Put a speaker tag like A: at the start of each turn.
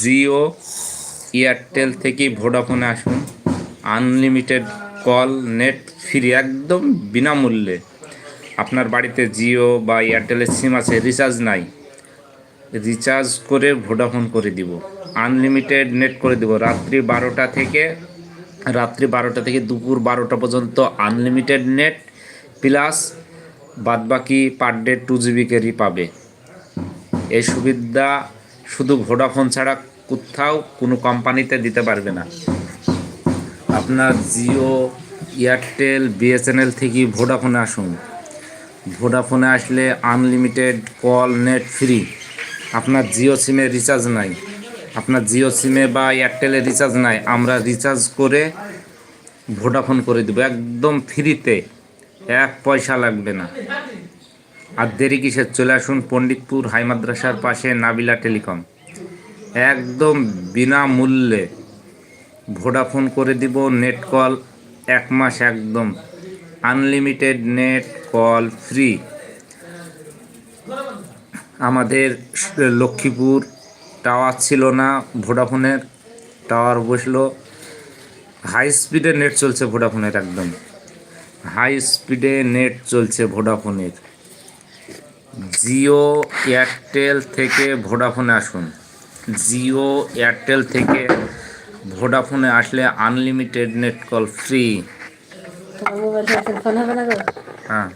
A: Jio, Airtel থেকে ভোডাফোনে আসুন। Unlimited call, net free একদম বিনামূল্যে। আপনার বাড়িতে জিও বা এয়ারটেলের সিম আছে, রিচার্জ নাই। রিচার্জ করে ভোডাফোন করে দিব। আনলিমিটেড নেট করে দিব। রাত্রি বারোটা থেকে, রাত্রি বারোটা থেকে দুপুর বারোটা পর্যন্ত আনলিমিটেড নেট, প্লাস বাদবাকি পার ডে টু জিবি কেরি পাবে। এই সুবিধা শুধু ভোডাফোন ছাড়া কোথাও কোনো কোম্পানিতে দিতে পারবে না। আপনার জিও এয়ারটেল বিএসএনএল থেকে ভোডাফোনে আসুন। ভোডাফোনে আসলে আনলিমিটেড কল নেট ফ্রি আপনার জিও সিমে রিচার্জ নাই। আপনার জিও সিমে বা এয়ারটেলে রিচার্জ নাই। আমরা রিচার্জ করে ভোডাফোন করে দেবো। একদম ফ্রিতে এক পয়সা লাগবে না। আর দেরি কিসের? চলে আসুন পণ্ডিতপুর হাই মাদ্রাসার পাশে নাবিলা টেলিকম। একদম বিনামূল্যে ভোডাফোন করে দিব নেট কল, এক মাস একদম আনলিমিটেড নেট কল ফ্রি। আমাদের লক্ষ্মীপুর টাওয়ার ছিল না ভোডাফোনের, টাওয়ার বসল। হাই স্পিডে নেট চলছে ভোডাফোনের একদম। হাই স্পিডে নেট চলছে ভোডাফোনের। জিও এয়ারটেল থেকে ভোডাফোনে আসুন। জিও এয়ারটেল থেকে ভোডাফোনে আসলে আনলিমিটেড নেট কল ফ্রি। হ্যাঁ।